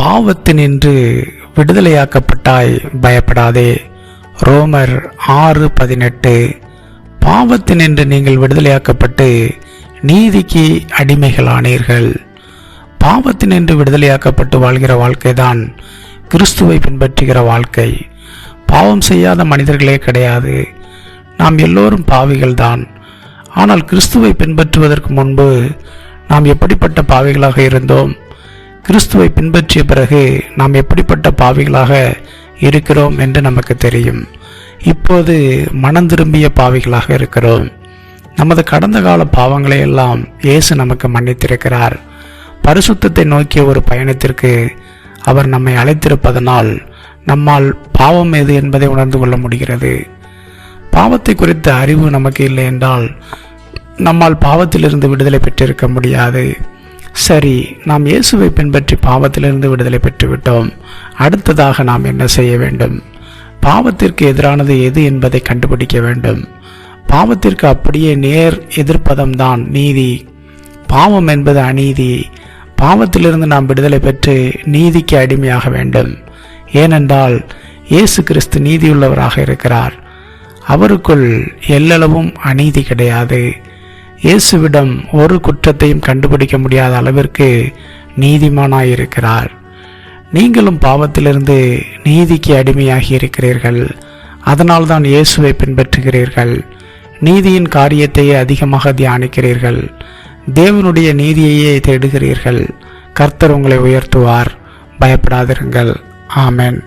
பாவத்தினின்று விடுதலையாக்கப்பட்டாய் பயப்படாதே. ரோமர் ஆறு பதினெட்டு. பாவத்தினின்று நீங்கள் விடுதலையாக்கப்பட்டு நீதிக்கு அடிமைகளானீர்கள். பாவத்தினின்று விடுதலையாக்கப்பட்டு வாழ்கிற வாழ்க்கைதான் கிறிஸ்துவை பின்பற்றுகிற வாழ்க்கை. பாவம் செய்யாத மனிதர்களே கிடையாது. நாம் எல்லோரும் பாவிகள்தான். ஆனால் கிறிஸ்துவை பின்பற்றுவதற்கு முன்பு நாம் எப்படிப்பட்ட பாவிகளாக இருந்தோம்? கிறிஸ்துவை பின்பற்றிய பிறகு நாம் எப்படிப்பட்ட பாவிகளாக இருக்கிறோம் என்று நமக்கு தெரியும். இப்போது மனம் திரும்பிய பாவிகளாக இருக்கிறோம். நமது கடந்த கால பாவங்களை எல்லாம் இயேசு நமக்கு மன்னித்திருக்கிறார். பரிசுத்தத்தை நோக்கிய ஒரு பயணத்திற்கு அவர் நம்மை அழைத்திருப்பதனால் நம்மால் பாவம் எது என்பதை உணர்ந்து கொள்ள முடிகிறது. பாவத்தை குறித்த அறிவு நமக்கு இல்லை என்றால் நம்மால் பாவத்திலிருந்து விடுதலை பெற்றிருக்க முடியாது. சரி நாம் இயேசுவை பின்பற்றி பாவத்திலிருந்து விடுதலை பெற்றுவிட்டோம். அடுத்ததாக நாம் என்ன செய்ய வேண்டும்? பாவத்திற்கு எதிரானது எது என்பதை கண்டுபிடிக்க வேண்டும். பாவத்திற்கு அப்படியே நேர் எதிர்ப்பதம்தான் நீதி. பாவம் என்பது அநீதி. பாவத்திலிருந்து நாம் விடுதலை பெற்று நீதிக்கு அடிமையாக வேண்டும். ஏனென்றால் இயேசு கிறிஸ்து நீதியுள்ளவராக இருக்கிறார். அவருக்குள் எல்லளவும் அநீதி கிடையாது. இயேசுவிடம் ஒரு குற்றத்தையும் கண்டுபிடிக்க முடியாத அளவிற்கு நீதிமானாயிருக்கிறார். நீங்களும் பாவத்திலிருந்து நீதிக்கு அடிமையாகி இருக்கிறீர்கள். அதனால்தான் இயேசுவை பின்பற்றுகிறீர்கள். நீதியின் காரியத்தையே அதிகமாக தியானிக்கிறீர்கள். தேவனுடைய நீதியையே தேடுகிறீர்கள். கர்த்தர் உங்களை உயர்த்துவார். பயப்படாதிருங்கள். ஆமென்.